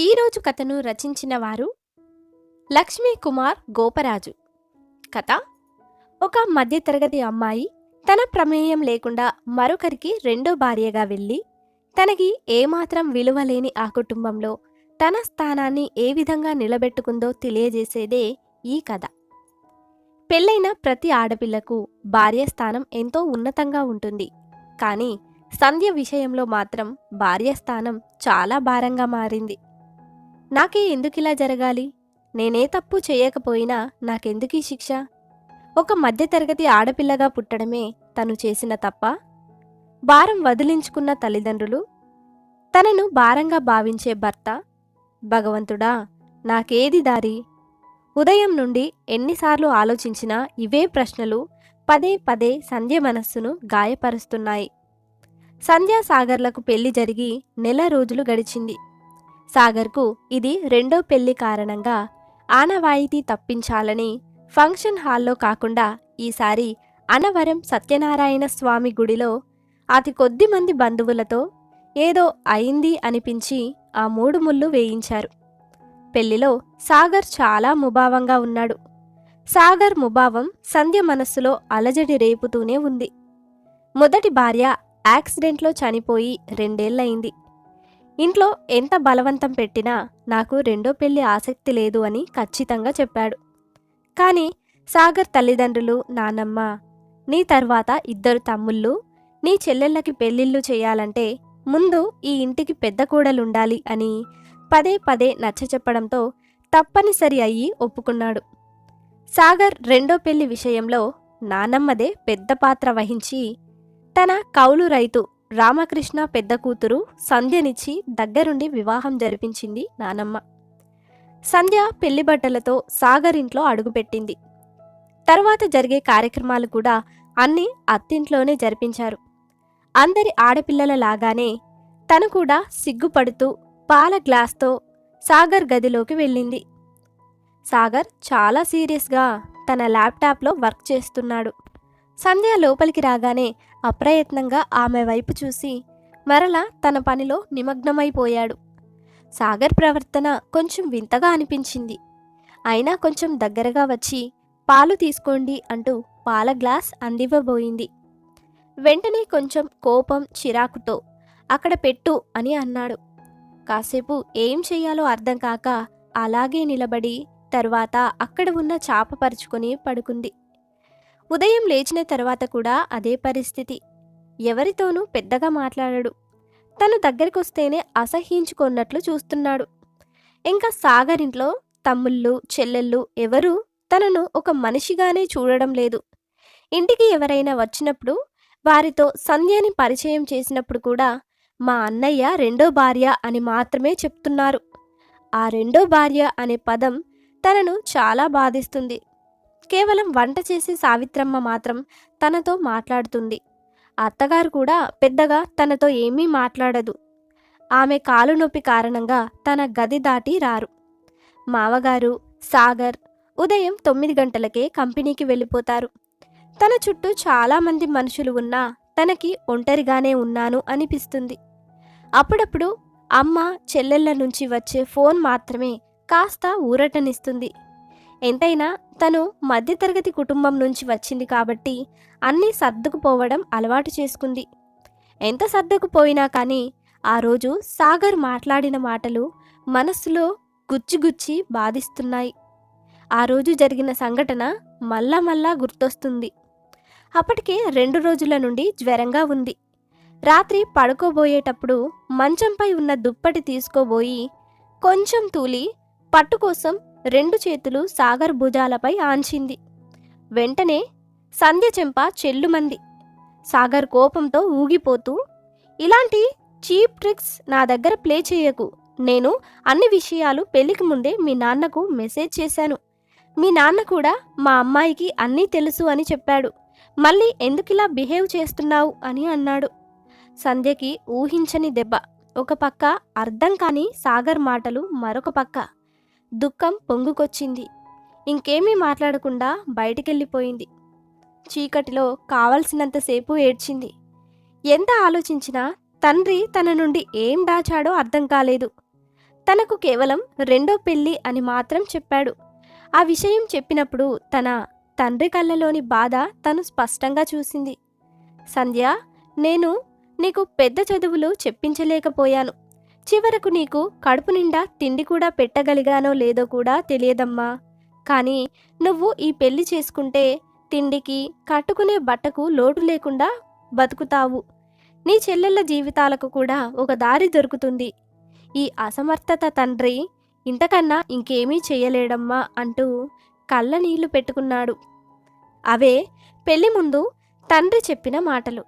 ఈరోజు కథను రచించిన వారు లక్ష్మీ కుమార్ గోపరాజు. కథ ఒక మధ్యతరగతి అమ్మాయి తన ప్రమేయం లేకుండా మరొకరికి రెండో భార్యగా వెళ్ళి తనకి ఏమాత్రం విలువ లేని ఆ కుటుంబంలో తన స్థానాన్ని ఏ విధంగా నిలబెట్టుకుందో తెలియజేసేదే ఈ కథ. పెళ్ళైన ప్రతి ఆడపిల్లకు భార్య స్థానం ఎంతో ఉన్నతంగా ఉంటుంది. కానీ సంధ్య విషయంలో మాత్రం భార్య స్థానం చాలా భారంగా మారింది. నాకే ఎందుకిలా జరగాలి? నేనే తప్పు చేయకపోయినా నాకెందుకీ శిక్ష? ఒక మధ్యతరగతి ఆడపిల్లగా పుట్టడమే తను చేసిన తప్ప? భారం వదిలించుకున్న తల్లిదండ్రులు? తనను భారంగా భావించే భర్త? భగవంతుడా నాకేది దారి? ఉదయం నుండి ఎన్నిసార్లు ఆలోచించినా ఇవే ప్రశ్నలు పదే పదే సంధ్య మనస్సును గాయపరుస్తున్నాయి. సంధ్యా సాగర్లకు పెళ్ళి జరిగి నెల రోజులు గడిచింది. సాగర్కు ఇది రెండో పెళ్ళి కారణంగా ఆనవాయితీ తప్పించాలని ఫంక్షన్ హాల్లో కాకుండా ఈసారి అనవరం సత్యనారాయణ స్వామి గుడిలో అతి కొద్ది మంది బంధువులతో ఏదో అయింది అనిపించి ఆ మూడు ముళ్ళు వేయించారు. పెళ్ళిలో సాగర్ చాలా ముభావంగా ఉన్నాడు. సాగర్ ముభావం సంధ్య మనస్సులో అలజడి రేపుతూనే ఉంది. మొదటి భార్య యాక్సిడెంట్లో చనిపోయి రెండేళ్ళయింది ఇంట్లో ఎంత బలవంతం పెట్టినా నాకు రెండో పెళ్ళి ఆసక్తి లేదు అని ఖచ్చితంగా చెప్పాడు. కానీ సాగర్ తల్లిదండ్రులు నానమ్మ నీ తర్వాత ఇద్దరు తమ్ముళ్ళు నీ చెల్లెళ్ళకి పెళ్ళిళ్ళు చేయాలంటే ముందు ఈ ఇంటికి పెద్ద కూడలుండాలి అని పదే పదే నచ్చ చెప్పడంతో తప్పనిసరి అయ్యి ఒప్పుకున్నాడు. సాగర్ రెండో పెళ్ళి విషయంలో నానమ్మదే పెద్ద పాత్ర వహించి తన కౌలు రైతు రామకృష్ణ పెద్ద కూతురు సంధ్యనిచ్చి దగ్గరుండి వివాహం జరిపించింది నానమ్మ. సంధ్య పెళ్ళి బట్టలతో సాగర్ ఇంట్లో అడుగుపెట్టింది. తర్వాత జరిగే కార్యక్రమాలు కూడా అన్నీ అత్తింట్లోనే జరిపించారు. అందరి ఆడపిల్లల లాగానే తను కూడా సిగ్గుపడుతూ పాల గ్లాస్తో సాగర్ గదిలోకి వెళ్ళింది. సాగర్ చాలా సీరియస్గా తన ల్యాప్టాప్లో వర్క్ చేస్తున్నాడు. సంధ్య లోపలికి రాగానే అప్రయత్నంగా ఆమె వైపు చూసి మరలా తన పనిలో నిమగ్నమైపోయాడు. సాగర్ ప్రవర్తన కొంచెం వింతగా అనిపించింది. అయినా కొంచెం దగ్గరగా వచ్చి పాలు తీసుకోండి అంటూ పాల గ్లాస్ అందివ్వబోయింది. వెంటనే కొంచెం కోపం చిరాకుతో అక్కడ పెట్టు అని అన్నాడు. కాసేపు ఏం చెయ్యాలో అర్థం కాక అలాగే నిలబడి తర్వాత అక్కడ ఉన్న చాప పరుచుకొని పడుకుంది. ఉదయం లేచిన తర్వాత కూడా అదే పరిస్థితి. ఎవరితోనూ పెద్దగా మాట్లాడడు. తను దగ్గరికొస్తేనే అసహ్యించుకున్నట్లు చూస్తున్నాడు. ఇంకా సాగర్ ఇంట్లో తమ్ముళ్ళు చెల్లెళ్ళు ఎవరూ తనను ఒక మనిషిగానే చూడడం లేదు. ఇంటికి ఎవరైనా వచ్చినప్పుడు వారితో సంధ్యని పరిచయం చేసినప్పుడు కూడా మా అన్నయ్య రెండో భార్య అని మాత్రమే చెప్తున్నారు. ఆ రెండో భార్య అనే పదం తనను చాలా బాధిస్తుంది. కేవలం వంట చేసే సావిత్రమ్మ మాత్రం తనతో మాట్లాడుతుంది. అత్తగారు కూడా పెద్దగా తనతో ఏమీ మాట్లాడదు. ఆమె కాలు నొప్పి కారణంగా తన గది దాటి రారు. మావగారు సాగర్ ఉదయం తొమ్మిది గంటలకే కంపెనీకి వెళ్ళిపోతారు. తన చుట్టూ చాలామంది మనుషులు ఉన్నా తనకి ఒంటరిగానే ఉన్నాను అనిపిస్తుంది. అప్పుడప్పుడు అమ్మ చెల్లెళ్ళ నుంచి వచ్చే ఫోన్ మాత్రమే కాస్త ఊరటనిస్తుంది. ఎంతైనా తను మధ్యతరగతి కుటుంబం నుంచి వచ్చింది కాబట్టి అన్నీ సర్దుకుపోవడం అలవాటు చేసుకుంది. ఎంత సర్దుకుపోయినా కానీ ఆ రోజు సాగర్ మాట్లాడిన మాటలు మనస్సులో గుచ్చిగుచ్చి బాధిస్తున్నాయి. ఆ రోజు జరిగిన సంఘటన మళ్ళా మళ్ళా గుర్తొస్తుంది. అప్పటికే రెండు రోజుల నుండి జ్వరంగా ఉంది. రాత్రి పడుకోబోయేటప్పుడు మంచంపై ఉన్న దుప్పటి తీసుకోబోయి కొంచెం తూలి పట్టు కోసం రెండు చేతులు సాగర్ భుజాలపై ఆంచింది. వెంటనే సంధ్య చెంప చెల్లుమంది. సాగర్ కోపంతో ఊగిపోతూ ఇలాంటి చీప్ ట్రిక్స్ నా దగ్గర ప్లే చేయకు. నేను అన్ని విషయాలు పెళ్ళికి ముందే మీ నాన్నకు మెసేజ్ చేశాను. మీ నాన్న కూడా మా అమ్మాయికి అన్నీ తెలుసు అని చెప్పాడు. మళ్ళీ ఎందుకిలా బిహేవ్ చేస్తున్నావు? అని అన్నాడు. సంధ్యకి ఊహించని దెబ్బ. ఒక పక్క అర్థం కాని సాగర్ మాటలు మరొక పక్క. దుఃఖం పొంగుకొచ్చింది. ఇంకేమీ మాట్లాడకుండా బయటికెళ్ళిపోయింది. చీకటిలో కావలసినంతసేపు ఏడ్చింది. ఎంత ఆలోచించినా తండ్రి తన నుండి ఏం దాచాడో అర్థం కాలేదు. తనకు కేవలం రెండో పెళ్ళి అని మాత్రం చెప్పాడు. ఆ విషయం చెప్పినప్పుడు తన తండ్రి కళ్ళలోని బాధ తను స్పష్టంగా చూసింది. సంధ్య నేను నీకు పెద్ద చదువులు చెప్పించలేకపోయాను. చివరకు నీకు కడుపు నిండా తిండి కూడా పెట్టగలిగానో లేదో కూడా తెలియదమ్మా. కానీ నువ్వు ఈ పెళ్ళి చేసుకుంటే తిండికి కట్టుకునే బట్టకు లోటు లేకుండా బతుకుతావు. నీ చెల్లెళ్ళ జీవితాలకు కూడా ఒక దారి దొరుకుతుంది. ఈ అసమర్థత తండ్రి ఇంతకన్నా ఇంకేమీ చేయలేడమ్మా అంటూ కళ్ళ నీళ్ళు పెట్టుకున్నాడు. అవే పెళ్ళి ముందు తండ్రి చెప్పిన మాటలు.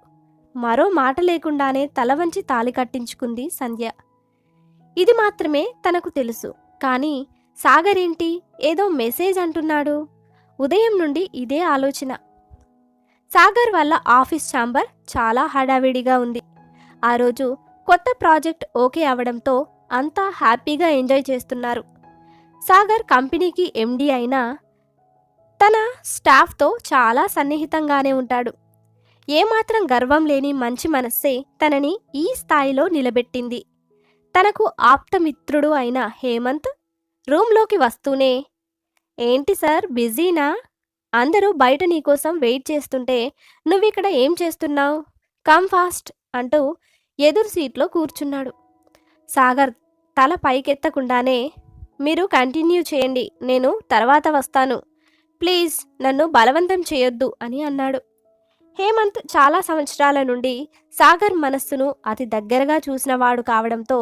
మరో మాట లేకుండానే తల వంచి తాలి కట్టించుకుంది సంధ్య. ఇది మాత్రమే తనకు తెలుసు. కానీ సాగర్ ఏంటి ఏదో మెసేజ్ అంటున్నాడు. ఉదయం నుండి ఇదే ఆలోచన. సాగర్ వల్ల ఆఫీస్ ఛాంబర్ చాలా హడావిడిగా ఉంది. ఆ రోజు కొత్త ప్రాజెక్ట్ ఓకే అవడంతో అంతా హ్యాపీగా ఎంజాయ్ చేస్తున్నారు. సాగర్ కంపెనీకి ఎండి అయినా తన స్టాఫ్తో చాలా సన్నిహితంగానే ఉంటాడు. ఏమాత్రం గర్వం లేని మంచి మనస్సే తనని ఈ స్థాయిలో నిలబెట్టింది. తనకు ఆప్తమిత్రుడు అయిన హేమంత్ రూమ్లోకి వస్తూనే ఏంటి సార్ బిజీనా? అందరూ బయట నీకోసం వెయిట్ చేస్తుంటే నువ్విక్కడ ఏం చేస్తున్నావు? కమ్ ఫాస్ట్ అంటూ ఎదురు సీట్లో కూర్చున్నాడు. సాగర్ తల పైకెత్తకుండానే మీరు కంటిన్యూ చేయండి నేను తర్వాత వస్తాను. ప్లీజ్ నన్ను బలవంతం చేయొద్దు అని అన్నాడు. హేమంత్ చాలా సంవత్సరాల నుండి సాగర్ మనస్సును అతి దగ్గరగా చూసినవాడు కావడంతో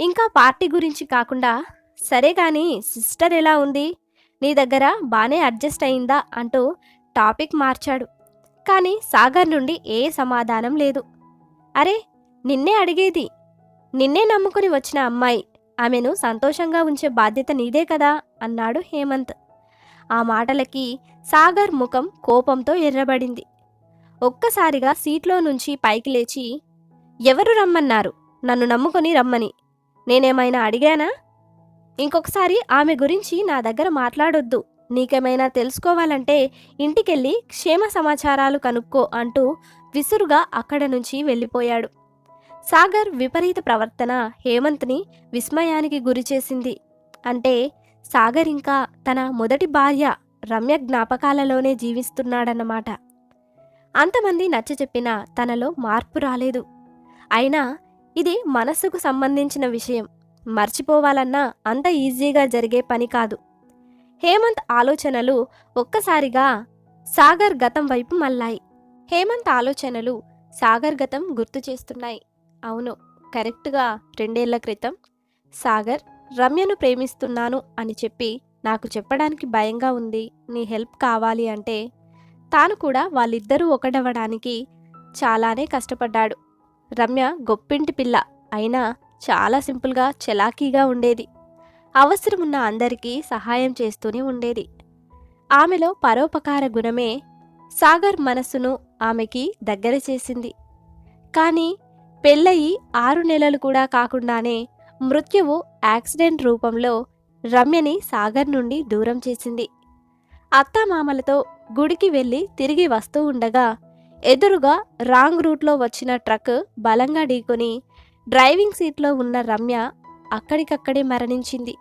ఇంకా పార్టీ గురించి కాకుండా సరే కానీ సిస్టర్ ఎలా ఉంది? నీ దగ్గర బాగానే అడ్జస్ట్ అయిందా? అంటూ టాపిక్ మార్చాడు. కానీ సాగర్ నుండి ఏ సమాధానం లేదు. అరే నిన్నే అడిగేది. నిన్నే నమ్ముకుని వచ్చిన అమ్మాయి ఆమెను సంతోషంగా ఉంచే బాధ్యత నీదే కదా? అన్నాడు హేమంత్. ఆ మాటలకి సాగర్ ముఖం కోపంతో ఎర్రబడింది. ఒక్కసారిగా సీట్లో నుంచి పైకి లేచి ఎవరు రమ్మన్నారు? నన్ను నమ్ముకొని రమ్మని. నేనేమైనా అడిగానా? ఇంకొకసారి ఆమె గురించి నా దగ్గర మాట్లాడొద్దు. నీకేమైనా తెలుసుకోవాలంటే ఇంటికెళ్ళి క్షేమ సమాచారాలు కనుక్కో అంటూ విసురుగా అక్కడ నుంచి వెళ్ళిపోయాడు. సాగర్ విపరీత ప్రవర్తన హేమంత్ని విస్మయానికి గురిచేసింది అంటే సాగర్ ఇంకా తన మొదటి భార్య రమ్య జ్ఞాపకాలలోనే జీవిస్తున్నాడన్నమాట. అంతమంది నచ్చ చెప్పినా తనలో మార్పు రాలేదు. అయినా ఇది మనస్సుకు సంబంధించిన విషయం. మర్చిపోవాలన్నా అంత ఈజీగా జరిగే పని కాదు. హేమంత్ ఆలోచనలు ఒక్కసారిగా సాగర్ గతం వైపు మళ్ళాయి. హేమంత్ ఆలోచనలు సాగర్ గతం గుర్తు చేస్తున్నాయి. అవును కరెక్ట్గా రెండేళ్ళ క్రితం సాగర్ రమ్యను ప్రేమిస్తున్నాను అని చెప్పి నాకు చెప్పడానికి భయంగా ఉంది. నీ హెల్ప్ కావాలి అంటే తాను కూడా వాళ్ళిద్దరూ ఒకటవ్వడానికి చాలానే కష్టపడ్డాడు. రమ్య గొప్పింటి పిల్ల అయినా చాలా సింపుల్గా చలాకీగా ఉండేది. అవసరమున్న అందరికీ సహాయం చేస్తూనే ఉండేది. ఆమెలో పరోపకార గుణమే సాగర్ మనస్సును ఆమెకి దగ్గర చేసింది. కానీ పెళ్ళయి ఆరు నెలలు కూడా కాకుండానే మృత్యువు యాక్సిడెంట్ రూపంలో రమ్యని సాగర్ నుండి దూరం చేసింది. అత్తామామలతో గుడికి వెళ్ళి తిరిగి వస్తూ ఉండగా ఎదురుగా రాంగ్ రూట్లో వచ్చిన ట్రక్ బలంగా ఢీకొని డ్రైవింగ్ సీట్లో ఉన్న రమ్య అక్కడికక్కడే మరణించింది.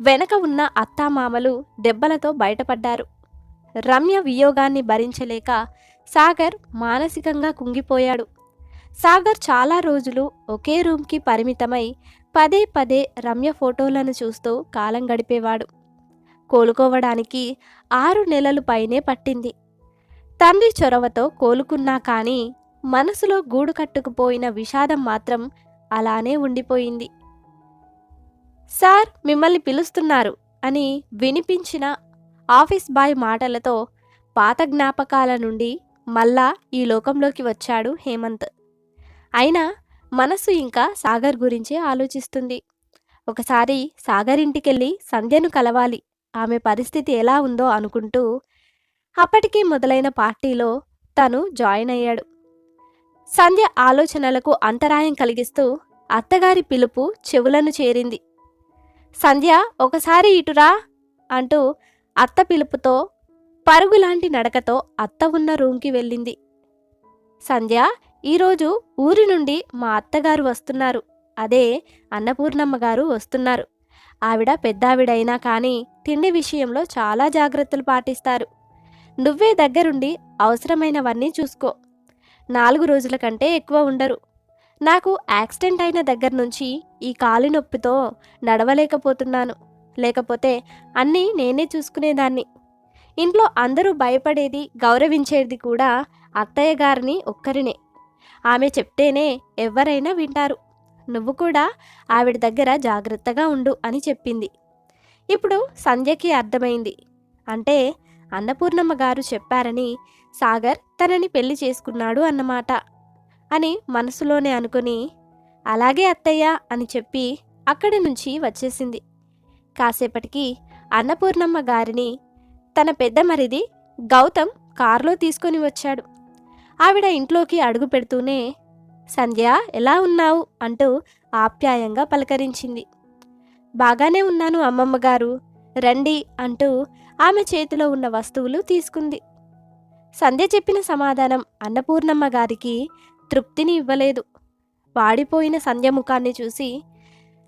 వెనక ఉన్న అత్తామామలు దెబ్బలతో బయటపడ్డారు. రమ్య వియోగాన్ని భరించలేక సాగర్ మానసికంగా కుంగిపోయాడు. సాగర్ చాలా రోజులు ఒకే రూమ్కి పరిమితమై పదే పదే రమ్య ఫోటోలను చూస్తూ కాలం గడిపేవాడు. కోలుకోవడానికి ఆరు నెలలు పైనే పట్టింది. తండ్రి చొరవతో కోలుకున్నా కానీ మనసులో గూడు కట్టుకుపోయిన విషాదం మాత్రం అలానే ఉండిపోయింది. సార్ మిమ్మల్ని పిలుస్తున్నారు అని వినిపించిన ఆఫీస్ బాయ్ మాటలతో పాత జ్ఞాపకాల నుండి మళ్ళా ఈ లోకంలోకి వచ్చాడు హేమంత్. అయినా మనసు ఇంకా సాగర్ గురించే ఆలోచిస్తుంది. ఒకసారి సాగర్ ఇంటికెళ్ళి సంధ్యను కలవాలి ఆమె పరిస్థితి ఎలా ఉందో అనుకుంటూ అప్పటికీ మొదలైన పార్టీలో తను జాయిన్ అయ్యాడు. సంధ్య ఆలోచనలకు అంతరాయం కలిగిస్తూ అత్తగారి పిలుపు చెవులను చేరింది. సంధ్య ఒకసారి ఇటురా అంటూ అత్త పిలుపుతో పరుగులాంటి నడకతో అత్త ఉన్న రూమ్కి వెళ్ళింది. సంధ్య ఈరోజు ఊరి నుండి మా అత్తగారు వస్తున్నారు. అదే అన్నపూర్ణమ్మ గారు వస్తున్నారు. ఆవిడ పెద్దావిడైనా కానీ తిండి విషయంలో చాలా జాగ్రత్తలు పాటిస్తారు. నువ్వే దగ్గరుండి అవసరమైనవన్నీ చూసుకో. నాలుగు రోజుల కంటే ఎక్కువ ఉండరు. నాకు యాక్సిడెంట్ అయిన దగ్గర నుంచి ఈ కాలి నొప్పితో నడవలేకపోతున్నాను. లేకపోతే అన్నీ నేనే చూసుకునేదాన్ని. ఇంట్లో అందరూ భయపడేది గౌరవించేది కూడా అత్తయ్య గారిని ఒక్కరినే. ఆమె చెప్తేనే ఎవరైనా వింటారు. నువ్వు కూడా ఆవిడ దగ్గర జాగ్రత్తగా ఉండు అని చెప్పింది. ఇప్పుడు సంధ్యకి అర్థమైంది. అంటే అన్నపూర్ణమ్మ గారు చెప్పారని సాగర్ తనని పెళ్ళి చేసుకున్నాడు అన్నమాట అని మనసులోనే అనుకుని అలాగే అత్తయ్య అని చెప్పి అక్కడి నుంచి వచ్చేసింది. కాసేపటికి అన్నపూర్ణమ్మ గారిని తన పెద్ద మరిది గౌతమ్ కారులో తీసుకొని వచ్చాడు. ఆవిడ ఇంట్లోకి అడుగు పెడుతూనే సంధ్య ఎలా ఉన్నావు? అంటూ ఆప్యాయంగా పలకరించింది. బాగానే ఉన్నాను అమ్మమ్మ గారు రండి అంటూ ఆమె చేతిలో ఉన్న వస్తువులు తీసుకుంది. సంధ్య చెప్పిన సమాధానం అన్నపూర్ణమ్మ గారికి తృప్తిని ఇవ్వలేదు. వాడిపోయిన సంధ్య ముఖాన్ని చూసి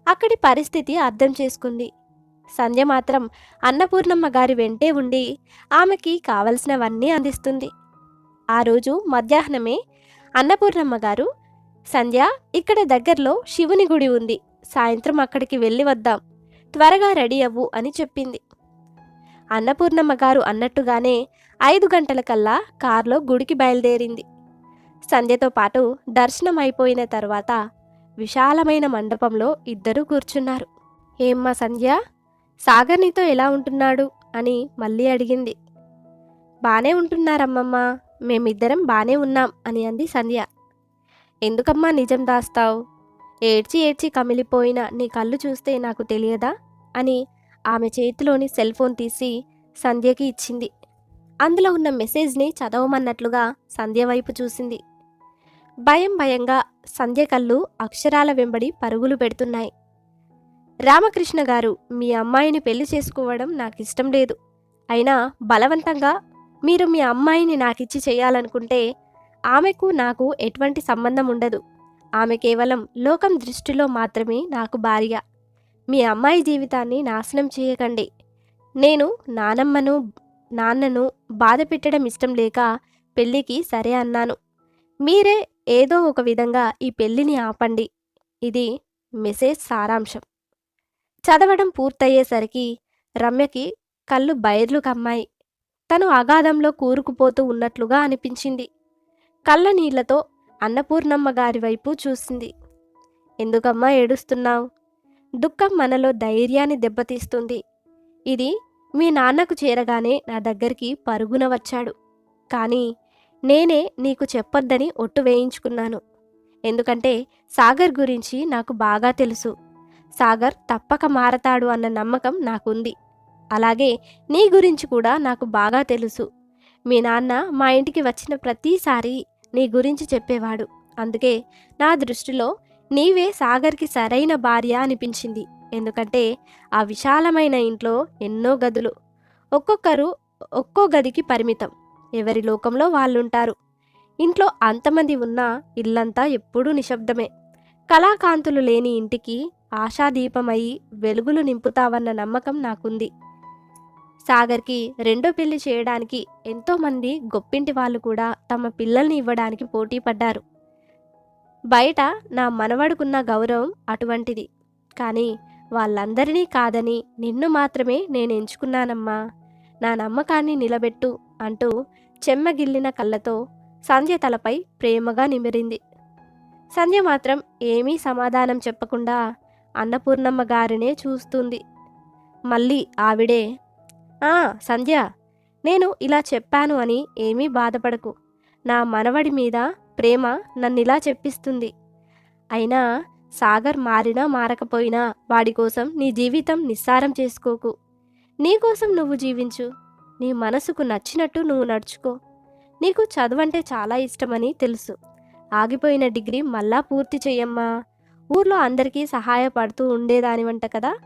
అక్కడి పరిస్థితి అర్థం చేసుకుంది. సంధ్య మాత్రం అన్నపూర్ణమ్మ గారి వెంటే ఉండి ఆమెకి కావలసినవన్నీ అందిస్తుంది. ఆ రోజు మధ్యాహ్నమే అన్నపూర్ణమ్మ గారు సంధ్య ఇక్కడ దగ్గరలో శివుని గుడి ఉంది. సాయంత్రం అక్కడికి వెళ్ళి వద్దాం. త్వరగా రెడీ అవ్వు అని చెప్పింది. అన్నపూర్ణమ్మ గారు అన్నట్టుగానే ఐదు గంటలకల్లా కారులో గుడికి బయలుదేరింది. సంధ్యతో పాటు దర్శనం అయిపోయిన తర్వాత విశాలమైన మండపంలో ఇద్దరూ కూర్చున్నారు. ఏమ్మా సంధ్య సాగర్ నీతో ఎలా ఉంటున్నాడు? అని మళ్ళీ అడిగింది. బానే ఉంటున్నారమ్మమ్మ మేమిద్దరం బానే ఉన్నాం అని అంది సంధ్య. ఎందుకమ్మా నిజం దాస్తావు? ఏడ్చి ఏడ్చి కమిలిపోయిన నీ కళ్ళు చూస్తే నాకు తెలియదా? అని ఆమె చేతిలోని సెల్ ఫోన్ తీసి సంధ్యకి ఇచ్చింది. అందులో ఉన్న మెసేజ్ని చదవమన్నట్లుగా సంధ్య వైపు చూసింది. భయం భయంగా సంధ్య కళ్ళు అక్షరాల వెంబడి పరుగులు పెడుతున్నాయి. రామకృష్ణ గారు మీ అమ్మాయిని పెళ్ళి చేసుకోవడం నాకు ఇష్టం లేదు. అయినా బలవంతంగా మీరు మీ అమ్మాయిని నాకిచ్చి చేయాలనుకుంటే ఆమెకు నాకు ఎటువంటి సంబంధం ఉండదు. ఆమె కేవలం లోకం దృష్టిలో మాత్రమే నాకు భార్య. మీ అమ్మాయి జీవితాన్ని నాశనం చేయకండి. నేను నానమ్మను నాన్నను బాధ పెట్టడం ఇష్టం లేక పెళ్ళికి సరే అన్నాను. మీరే ఏదో ఒక విధంగా ఈ పెళ్ళిని ఆపండి. ఇది మెసేజ్ సారాంశం. చదవడం పూర్తయ్యేసరికి రమ్యకి కళ్ళు బైర్లు కమ్మాయి. తను అగాధంలో కూరుకుపోతూ ఉన్నట్లుగా అనిపించింది. కళ్ళ నీళ్ళతో అన్నపూర్ణమ్మ గారి వైపు చూసింది. ఎందుకమ్మా ఏడుస్తున్నావు? దుఃఖం మనలో ధైర్యాన్ని దెబ్బతీస్తుంది. ఇది మీ నాన్నకు చేరగానే నా దగ్గరికి పరుగున వచ్చాడు. కానీ నేనే నీకు చెప్పొద్దని ఒట్టు వేయించుకున్నాను. ఎందుకంటే సాగర్ గురించి నాకు బాగా తెలుసు. సాగర్ తప్పక మారతాడు అన్న నమ్మకం నాకుంది. అలాగే నీ గురించి కూడా నాకు బాగా తెలుసు. మీ నాన్న మా ఇంటికి వచ్చిన ప్రతిసారి నీ గురించి చెప్పేవాడు. అందుకే నా దృష్టిలో నీవే సాగర్కి సరైన భార్య అనిపించింది. ఎందుకంటే ఆ విశాలమైన ఇంట్లో ఎన్నో గదులు. ఒక్కొక్కరు ఒక్కో గదికి పరిమితం. ఎవరి లోకంలో వాళ్ళుంటారు. ఇంట్లో అంతమంది ఉన్నా ఇల్లంతా ఎప్పుడూ నిశ్శబ్దమే. కళాకాంతులు లేని ఇంటికి ఆశాదీపమై వెలుగులు నింపుతావన్న నమ్మకం నాకుంది. సాగర్కి రెండో పెళ్ళి చేయడానికి ఎంతోమంది గొప్పింటి వాళ్ళు కూడా తమ పిల్లల్ని ఇవ్వడానికి పోటీ పడ్డారు బయట నా మనవడుకున్న గౌరవం అటువంటిది. కానీ వాళ్ళందరినీ కాదని నిన్ను మాత్రమే నేను ఎంచుకున్నానమ్మా. నా నమ్మకాన్ని నిలబెట్టు అంటూ చెమ్మగిల్లిన కళ్ళతో సంధ్య తలపై ప్రేమగా నిమిరింది. సంధ్య మాత్రం ఏమీ సమాధానం చెప్పకుండా అన్నపూర్ణమ్మ గారినే చూస్తుంది. మళ్ళీ ఆవిడే ఆ సంధ్య నేను ఇలా చెప్పాను అని ఏమీ బాధపడకు. నా మనవడి మీద ప్రేమ నన్నిలా చెప్పిస్తుంది. అయినా సాగర్ మారినా మారకపోయినా వాడి కోసం నీ జీవితం నిస్సారం చేసుకోకు. నీకోసం నువ్వు జీవించు. నీ మనసుకు నచ్చినట్టు నువ్వు నడుచుకో. నీకు చదువంటే చాలా ఇష్టమని తెలుసు. ఆగిపోయిన డిగ్రీ మళ్ళా పూర్తి చెయ్యమ్మా. ఊర్లో అందరికీ సహాయపడుతూ ఉండేదానివంట కదా?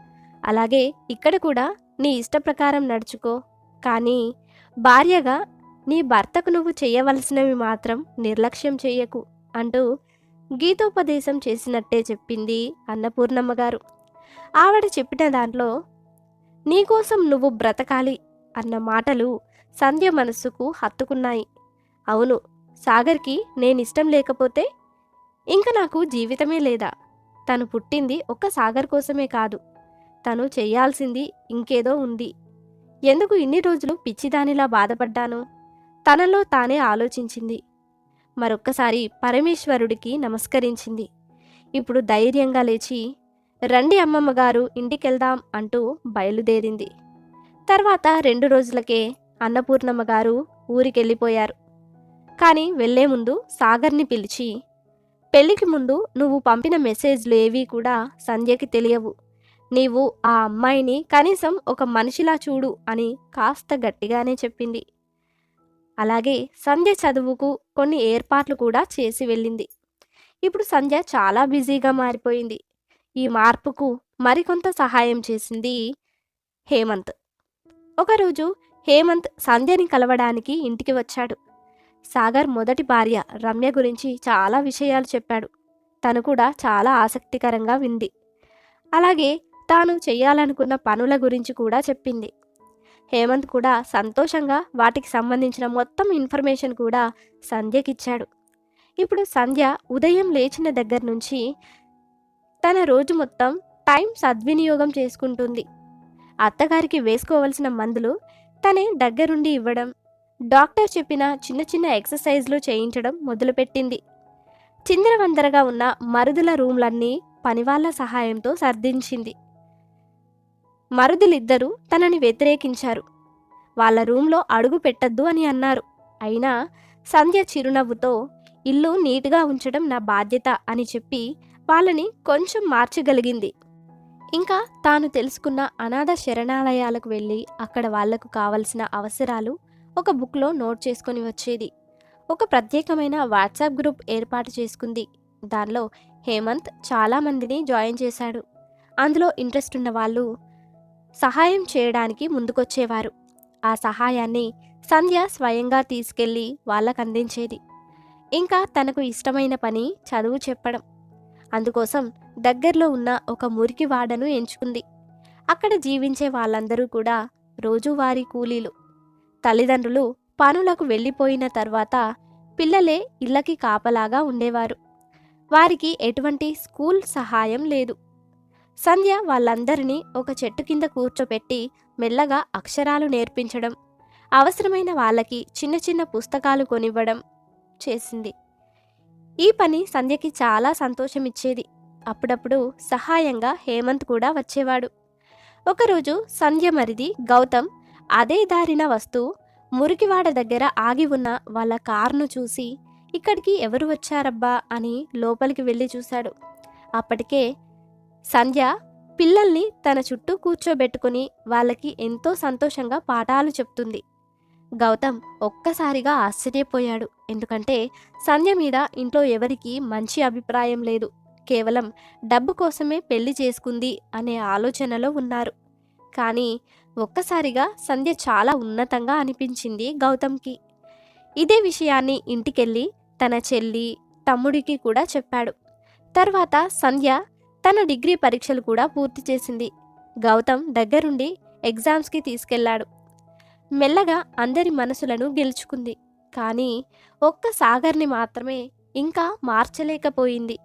అలాగే ఇక్కడ కూడా నీ ఇష్ట ప్రకారం నడుచుకో. కానీ భార్యగా నీ భర్తకు నువ్వు చేయవలసినవి మాత్రం నిర్లక్ష్యం చెయ్యకు అంటూ గీతోపదేశం చేసినట్టే చెప్పింది అన్నపూర్ణమ్మ గారు. ఆవిడ చెప్పిన దాంట్లో నీకోసం నువ్వు బ్రతకాలి అన్న మాటలు సంధ్య మనస్సుకు హత్తుకున్నాయి. అవును సాగర్కి నేనిష్టం లేకపోతే ఇంక నాకు జీవితమే లేదా? తను పుట్టింది ఒక్క సాగర్ కోసమే కాదు. తను చేయాల్సింది ఇంకేదో ఉంది. ఎందుకు ఇన్ని రోజులు పిచ్చిదానిలా బాధపడ్డాను? తనలో తానే ఆలోచించింది. మరొక్కసారి పరమేశ్వరుడికి నమస్కరించింది. ఇప్పుడు ధైర్యంగా లేచి రండి అమ్మమ్మ గారు ఇంటికెళ్దాం అంటూ బయలుదేరింది. తర్వాత రెండు రోజులకే అన్నపూర్ణమ్మ గారు ఊరికెళ్ళిపోయారు. కానీ వెళ్ళే ముందు సాగర్ని పిలిచి పెళ్ళికి ముందు నువ్వు పంపిన మెసేజ్లు ఏవీ కూడా సంధ్యకి తెలియవు. నీవు ఆ అమ్మాయిని కనీసం ఒక మనిషిలా చూడు అని కాస్త గట్టిగానే చెప్పింది. అలాగే సంధ్య చదువుకు కొన్ని ఏర్పాట్లు కూడా చేసి వెళ్ళింది. ఇప్పుడు సంధ్య చాలా బిజీగా మారిపోయింది. ఈ మార్పుకు మరికొంత సహాయం చేసింది హేమంత్. ఒకరోజు హేమంత్ సంధ్యని కలవడానికి ఇంటికి వచ్చాడు. సాగర్ మొదటి భార్య రమ్య గురించి చాలా విషయాలు చెప్పాడు. తను కూడా చాలా ఆసక్తికరంగా వింది. అలాగే తాను చేయాలనుకున్న పనుల గురించి కూడా చెప్పింది. హేమంత్ కూడా సంతోషంగా వాటికి సంబంధించిన మొత్తం ఇన్ఫర్మేషన్ కూడా సంధ్యకిచ్చాడు. ఇప్పుడు సంధ్య ఉదయం లేచిన దగ్గర నుంచి తన రోజు మొత్తం టైం సద్వినియోగం చేసుకుంటుంది. అత్తగారికి వేసుకోవలసిన మందులు తనే దగ్గరుండి ఇవ్వడం డాక్టర్ చెప్పిన చిన్న చిన్న ఎక్సర్సైజ్లు చేయించడం మొదలుపెట్టింది. చిందరవందరగా ఉన్న మరుదుల రూమ్లన్నీ పనివాళ్ళ సహాయంతో సర్దించింది. మరుదులిద్దరూ తనని వ్యతిరేకించారు. వాళ్ళ రూమ్లో అడుగు పెట్టద్దు అని అన్నారు. అయినా సంధ్య చిరునవ్వుతో ఇల్లు నీట్గా ఉంచడం నా బాధ్యత అని చెప్పి వాళ్ళని కొంచెం మార్చగలిగింది. ఇంకా తాను తెలుసుకున్న అనాథ శరణాలయాలకు వెళ్ళి అక్కడ వాళ్ళకు కావలసిన అవసరాలు ఒక బుక్లో నోట్ చేసుకొని వచ్చేది. ఒక ప్రత్యేకమైన వాట్సాప్ గ్రూప్ ఏర్పాటు చేసుకుంది. దానిలో హేమంత్ చాలామందిని జాయిన్ చేశాడు. అందులో ఇంట్రెస్ట్ ఉన్న వాళ్ళు సహాయం చేయడానికి ముందుకొచ్చేవారు. ఆ సహాయాన్ని సంధ్య స్వయంగా తీసుకెళ్ళి వాళ్ళకు అందించేది ఇంకా తనకు ఇష్టమైన పని చదువు చెప్పడం. అందుకోసం దగ్గరలో ఉన్న ఒక మురికి వాడను ఎంచుకుంది. అక్కడ జీవించే వాళ్ళందరూ కూడా రోజువారీ కూలీలు. తల్లిదండ్రులు పనులకు వెళ్ళిపోయిన తర్వాత పిల్లలే ఇళ్ళకి కాపలాగా ఉండేవారు. వారికి ఎటువంటి స్కూల్ సహాయం లేదు. సంధ్య వాళ్ళందరినీ ఒక చెట్టు కింద కూర్చోపెట్టి మెల్లగా అక్షరాలు నేర్పించడం అవసరమైన వాళ్ళకి చిన్న చిన్న పుస్తకాలు కొనివ్వడం చేసింది. ఈ పని సంధ్యకి చాలా సంతోషమిచ్చేది. అప్పుడప్పుడు సహాయంగా హేమంత్ కూడా వచ్చేవాడు. ఒకరోజు సంధ్య మరిది గౌతమ్ అదే దారిన వస్తూ మురికివాడ దగ్గర ఆగి ఉన్న వాళ్ళ కారును చూసి ఇక్కడికి ఎవరు వచ్చారబ్బా? అని లోపలికి వెళ్ళి చూశాడు. అప్పటికే సంధ్య పిల్లల్ని తన చుట్టూ కూర్చోబెట్టుకుని వాళ్ళకి ఎంతో సంతోషంగా పాఠాలు చెప్తుంది. గౌతమ్ ఒక్కసారిగా ఆశ్చర్యపోయాడు. ఎందుకంటే సంధ్య మీద ఇంట్లో ఎవరికీ మంచి అభిప్రాయం లేదు. కేవలం డబ్బు కోసమే పెళ్ళి చేసుకుంది అనే ఆలోచనలో ఉన్నారు. కానీ ఒక్కసారిగా సంధ్య చాలా ఉన్నతంగా అనిపించింది గౌతమ్కి. ఇదే విషయాన్ని ఇంటికెళ్ళి తన చెల్లి తమ్ముడికి కూడా చెప్పాడు. తర్వాత సంధ్య తన డిగ్రీ పరీక్షలు కూడా పూర్తి చేసింది. గౌతమ్ దగ్గరుండి ఎగ్జామ్స్కి తీసుకెళ్ళాడు మెల్లగా అందరి మనసులను గెలుచుకుంది. కానీ ఒక్క సాగర్ని మాత్రమే ఇంకా మార్చలేకపోయింది.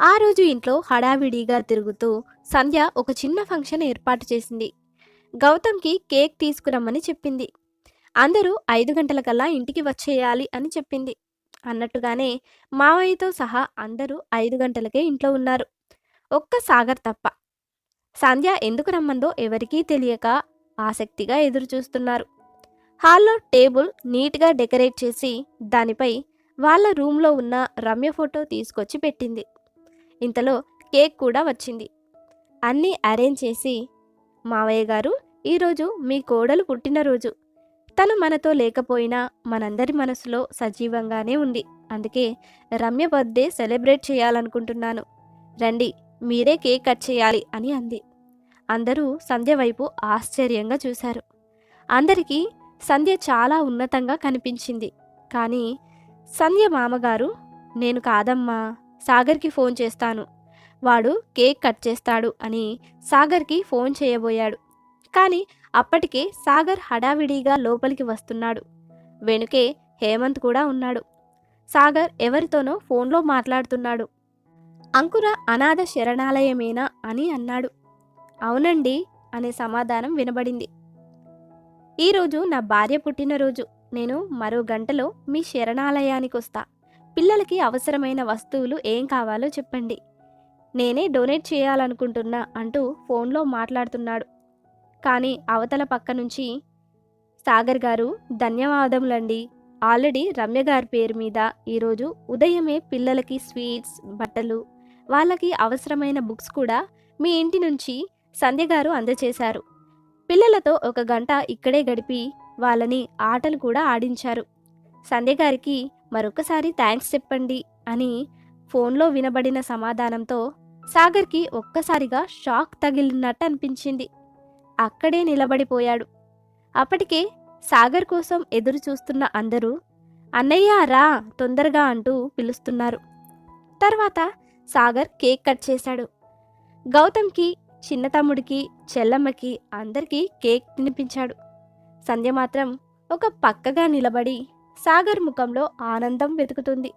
ఆ రోజు ఇంట్లో హడావిడిగా తిరుగుతూ సంధ్య ఒక చిన్న ఫంక్షన్ ఏర్పాటు చేసింది. గౌతమ్కి కేక్ తీసుకురమ్మని చెప్పింది. అందరూ ఐదు గంటలకల్లా ఇంటికి వచ్చేయాలి అని చెప్పింది. అన్నట్టుగానే మావయ్యతో సహా అందరూ ఐదు గంటలకే ఇంట్లో ఉన్నారు. ఒక్క సాగర్ తప్ప. సంధ్య ఎందుకు రమ్మందో ఎవరికీ తెలియక ఆసక్తిగా ఎదురుచూస్తున్నారు. హాల్లో టేబుల్ నీట్గా డెకరేట్ చేసి దానిపై వాళ్ళ రూమ్లో ఉన్న రమ్య ఫోటో తీసుకొచ్చి పెట్టింది. ఇంతలో కేక్ కూడా వచ్చింది. అన్నీ అరేంజ్ చేసి మావయ్య గారు ఈరోజు మీ కోడలు పుట్టినరోజు తను మనతో లేకపోయినా మనందరి మనసులో సజీవంగానే ఉంది. అందుకే రమ్య బర్త్డే సెలబ్రేట్ చేయాలనుకుంటున్నాను. రండి మీరే కేక్ కట్ చేయాలి అని అంది. అందరూ సంధ్య వైపు ఆశ్చర్యంగా చూశారు. అందరికీ సంధ్య చాలా ఉన్నతంగా కనిపించింది. కానీ సంధ్య మామగారు నేను కాదమ్మా సాగర్కి ఫోన్ చేస్తాను. వాడు కేక్ కట్ చేస్తాడు అని సాగర్కి ఫోన్ చేయబోయాడు. కానీ అప్పటికే సాగర్ హడావిడిగా లోపలికి వస్తున్నాడు. వెనుకే హేమంత్ కూడా ఉన్నాడు. సాగర్ ఎవరితోనో ఫోన్లో మాట్లాడుతున్నాడు. అంకుర అనాథ శరణాలయమేనా అని అన్నాడు. అవునండి అనే సమాధానం వినబడింది. ఈరోజు నా భార్య పుట్టినరోజు. నేను మరో గంటలో మీ శరణాలయానికి వస్తా పిల్లలకి అవసరమైన వస్తువులు ఏం కావాలో చెప్పండి. నేనే డొనేట్ చేయాలనుకుంటున్నా అంటూ ఫోన్లో మాట్లాడుతున్నాడు. కానీ అవతల పక్క నుంచి సాగర్ గారు ధన్యవాదములండి. ఆల్రెడీ రమ్య గారి పేరు మీద ఈరోజు ఉదయమే పిల్లలకి స్వీట్స్ బట్టలు వాళ్ళకి అవసరమైన బుక్స్ కూడా మీ ఇంటి నుంచి సంధ్య గారు అందజేశారు. పిల్లలతో ఒక గంట ఇక్కడే గడిపి వాళ్ళని ఆటలు కూడా ఆడించారు. సంధ్య గారికి మరొకసారి థ్యాంక్స్ చెప్పండి అని ఫోన్లో వినబడిన సమాధానంతో సాగర్కి ఒక్కసారిగా షాక్ తగిలినట్టు అనిపించింది. అక్కడే నిలబడిపోయాడు. అప్పటికే సాగర్ కోసం ఎదురు చూస్తున్న అందరూ అన్నయ్య రా తొందరగా అంటూ పిలుస్తున్నారు. తర్వాత సాగర్ కేక్ కట్ చేశాడు. గౌతమ్కి చిన్న తమ్ముడికి చెల్లమ్మకి అందరికీ కేక్ తినిపించాడు. సంధ్య మాత్రం ఒక పక్కగా నిలబడి సాగర్ ముఖంలో ఆనందం వెతుకుతుంది.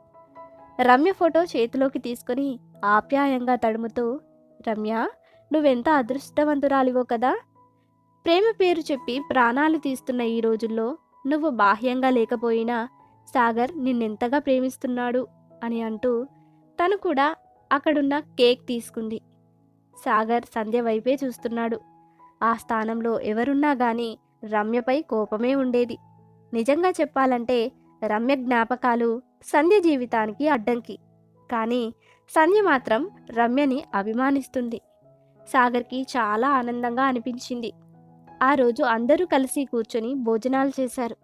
రమ్య ఫోటో చేతిలోకి తీసుకుని ఆప్యాయంగా తడుముతూ రమ్య నువ్వెంత అదృష్టవంతురాలివో కదా! ప్రేమ పేరు చెప్పి ప్రాణాలు తీస్తున్న ఈ రోజుల్లో నువ్వు బాహ్యంగా లేకపోయినా సాగర్ నిన్నెంతగా ప్రేమిస్తున్నాడు అని అంటూ తను కూడా అక్కడున్న కేక్ తీసుకుంది. సాగర్ సంధ్య వైపే చూస్తున్నాడు. ఆ స్థానంలో ఎవరున్నా గాని రమ్యపై కోపమే ఉండేది. నిజంగా చెప్పాలంటే రమ్య జ్ఞాపకాలు సంధ్య జీవితానికి అడ్డంకి. కానీ సంధ్య మాత్రం రమ్యని అభిమానిస్తుంది. సాగర్కి చాలా ఆనందంగా అనిపించింది. ఆ రోజు అందరూ కలిసి కూర్చొని భోజనాలు చేశారు.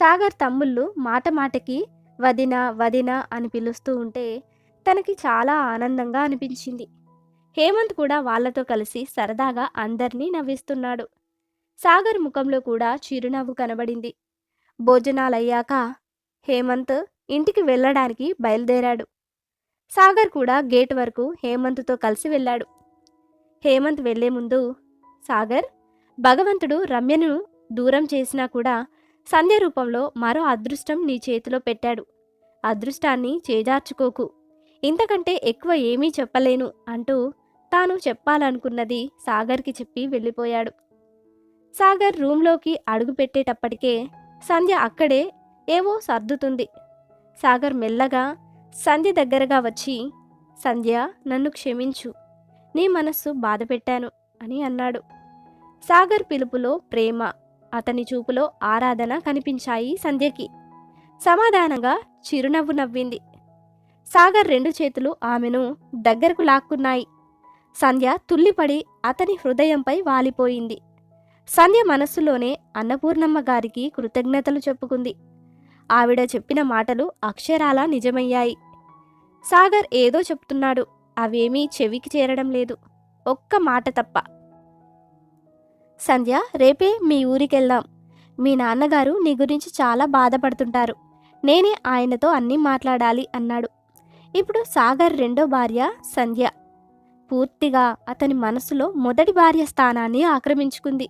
సాగర్ తమ్ముళ్ళు మాట మాటకి వదిన వదిన అని పిలుస్తూ ఉంటే తనకి చాలా ఆనందంగా అనిపించింది. హేమంత్ కూడా వాళ్ళతో కలిసి సరదాగా అందర్నీ నవ్విస్తున్నాడు. సాగర్ ముఖంలో కూడా చిరునవ్వు కనబడింది. భోజనాలయ్యాక హేమంత్ ఇంటికి వెళ్ళడానికి బయలుదేరాడు. సాగర్ కూడా గేట్ వరకు హేమంత్తో కలిసి వెళ్ళాడు. హేమంత్ వెళ్ళే ముందు సాగర్ భగవంతుడు రమ్యను దూరం చేసినా కూడా సంధ్య రూపంలో మరో అదృష్టం నీ చేతిలో పెట్టాడు. అదృష్టాన్ని చేజార్చుకోకు. ఇంతకంటే ఎక్కువ ఏమీ చెప్పలేను అంటూ తాను చెప్పాలనుకున్నది సాగర్కి చెప్పి వెళ్ళిపోయాడు. సాగర్ రూంలోకి అడుగు పెట్టేటప్పటికే సంధ్య అక్కడే ఏవో సర్దుతుంది. సాగర్ మెల్లగా సంధ్య దగ్గరగా వచ్చి సంధ్య నన్ను క్షమించు. నీ మనస్సు బాధ పెట్టాను అని అన్నాడు. సాగర్ పిలుపులో ప్రేమ అతని చూపులో ఆరాధన కనిపించాయి సంధ్యకి. సమాధానంగా చిరునవ్వు నవ్వింది. సాగర్ రెండు చేతులు ఆమెను దగ్గరకు లాక్కున్నాయి. సంధ్య తుల్లిపడి అతని హృదయంపై వాలిపోయింది. సంధ్య మనస్సులోనే అన్నపూర్ణమ్మ గారికి కృతజ్ఞతలు చెప్పుకుంది. ఆవిడ చెప్పిన మాటలు అక్షరాలా నిజమయ్యాయి. సాగర్ ఏదో చెప్తున్నాడు అవేమీ చెవికి చేరడం లేదు. ఒక్క మాట తప్ప. సంధ్య రేపే మీ ఊరికెళ్దాం. మీ నాన్నగారు నీ గురించి చాలా బాధపడుతుంటారు. నేనే ఆయనతో అన్నీ మాట్లాడాలి అన్నాడు. ఇప్పుడు సాగర్ రెండో భార్య సంధ్య. పూర్తిగా అతని మనసులో మొదటి భార్య స్థానాన్ని ఆక్రమించుకుంది.